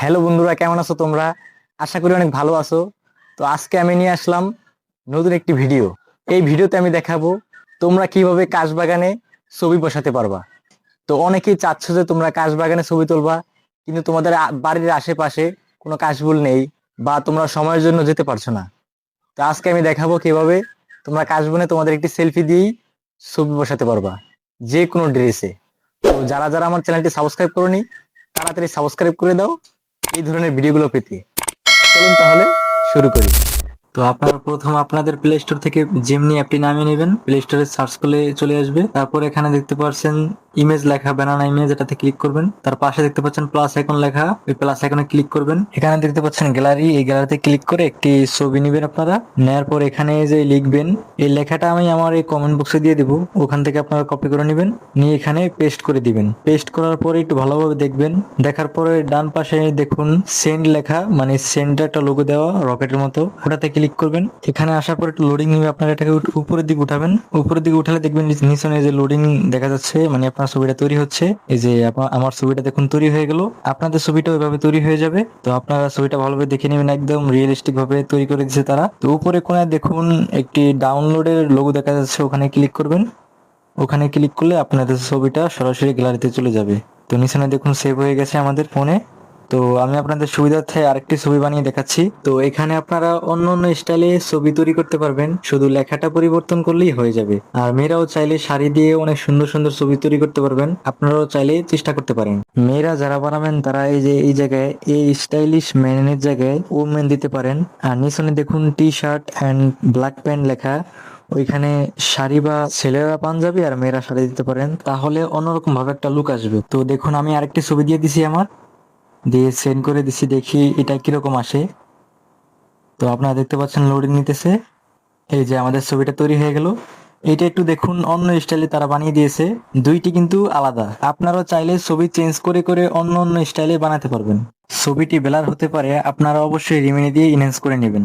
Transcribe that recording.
Hello বন্ধুরা, কেমন আছো তোমরা? আশা করি অনেক ভালো আছো। তো আজকে আমি নিয়ে আসলাম নতুন একটি ভিডিও। এই ভিডিওতে আমি দেখাবো তোমরা কীভাবে কাশ বাগানে ছবি বসাতে পারবা। তো অনেকেই চাচ্ছ যে তোমরা কাশ বাগানে ছবি তুলবা, কিন্তু তোমাদের বাড়ির আশেপাশে কোনো কাশবুল নেই বা তোমরা সময়ের জন্য যেতে পারছ না। তো আজকে আমি দেখাবো কীভাবে তোমরা কাশবনে তোমাদের একটি সেলফি দিয়েই ছবি বসাতে পারবা, যে কোনো ড্রেসে। তো যারা যারা আমার চ্যানেলটি সাবস্ক্রাইব করনি, তাড়াতাড়ি সাবস্ক্রাইব করে দাও এই ধরনের ভিডিওগুলো পেতে। চলুন তাহলে শুরু করি। তো আপনারা প্রথম আপনাদের প্লে স্টোর থেকে জেমনি অ্যাপটি নামিয়ে নেবেন। প্লে স্টোরে সার্চ করলে চলে আসবে। তারপর এখানে দেখতে পাচ্ছেন ইমেজ লেখা ব্যানানা ইমেজ এটাতে ক্লিক করবেন, তার পাশে দেখতে পাচ্ছেন প্লাস আইকন লেখা, ওই প্লাস আইকনে ক্লিক করবেন। এখানে দেখতে পাচ্ছেন গ্যালারি এই গ্যালারিতে ক্লিক করে একটি ছবি নেবেন আপনারা। নেওয়ার পর এখানে যে লিখবেন, এই লেখাটা আমি আমার এই কমেন্ট বক্সে দিয়ে দিব। ওখান থেকে আপনারা কপি করে নেবেন, নিয়ে এখানে পেস্ট করে দিবেন। পেস্ট করার পরে একটু ভালোভাবে দেখবেন। দেখার পরে ডান পাশে দেখুন সেন্ড লেখা মানে সেন্ডে একটা লোগো দেওয়া রকেটের মতো। ওটাতে ক্লিক করবেন। এখানে আসার পর একটু লোডিং নিবে আপনারা এটাকে উপরের দিকে উঠাবেন। উপরের দিকে উঠালে দেখবেন নিচ- নিচনে যে লোডিং দেখা যাচ্ছে মানে আপনার ছবিটা তৈরি হচ্ছে। এই যে আমার ছবিটা দেখুন তৈরি হয়ে গেল। আপনাদের ছবিটা ওইভাবে তৈরি হয়ে যাবে। তো আপনারা ছবিটা ভালোভাবে দেখে নেবেন, একদম রিয়েলিস্টিক ভাবে তৈরি করে দিচ্ছে তারা। তো উপরে কোনায় দেখুন একটি ডাউনলোডের লোগো দেখা যাচ্ছে, ওখানে ক্লিক করবেন। ওখানে ক্লিক করলে আপনাদের ছবিটা সরাসরি গ্যালারিতে চলে যাবে। তো নিচনে দেখুন সেভ হয়ে গেছে আমাদের ফোনে তো আমি আপনাদের সুবিধার্থে আরেকটি ছবি বানিয়ে দেখাচ্ছি। তো এখানে আপনারা অন্য অন্য স্টাইলে ছবি তৈরি করতে পারবেন। শুধু লেখাটা পরিবর্তন করলেই হয়ে যাবে। আর মেয়েরাও চাইলে শাড়ি দিয়ে অনেক সুন্দর সুন্দর ছবি তৈরি করতে পারবেন। আপনারাও চাইলে চেষ্টা করতে পারেন। মেয়েরা যারা বানাবেন, তারা এই যে, এই জায়গায়, এই স্টাইলিশ ম্যানের জায়গায় ওমেন দিতে পারেন। আর নিচনে দেখুন T shirt and black pant লেখা। ওইখানে শাড়ি বা ছেলেরা পাঞ্জাবি আর মেয়েরা শাড়ি দিতে পারেন। তাহলে অন্যরকম ভাবে একটা লুক আসবে। তো দেখুন, আমি আরেকটি ছবি দিয়ে দিছি আমার। দিয়ে সেন্ড করে দিছি, দেখি এটা কীরকম আসে। তো আপনারা দেখতে পাচ্ছেন লোডিং নিতেছে। এই যে আমাদের ছবিটা তৈরি হয়ে গেল। এটা একটু দেখুন, অন্য স্টাইলে তারা বানিয়ে দিয়েছে। দুইটি কিন্তু আলাদা। আপনারা চাইলে ছবি চেঞ্জ করে করে অন্য অন্য স্টাইলে বানাতে পারবেন। ছবিটি বেলার হতে পারে, আপনারা অবশ্যই রিমিনি দিয়ে ইনহেন্স করে নেবেন।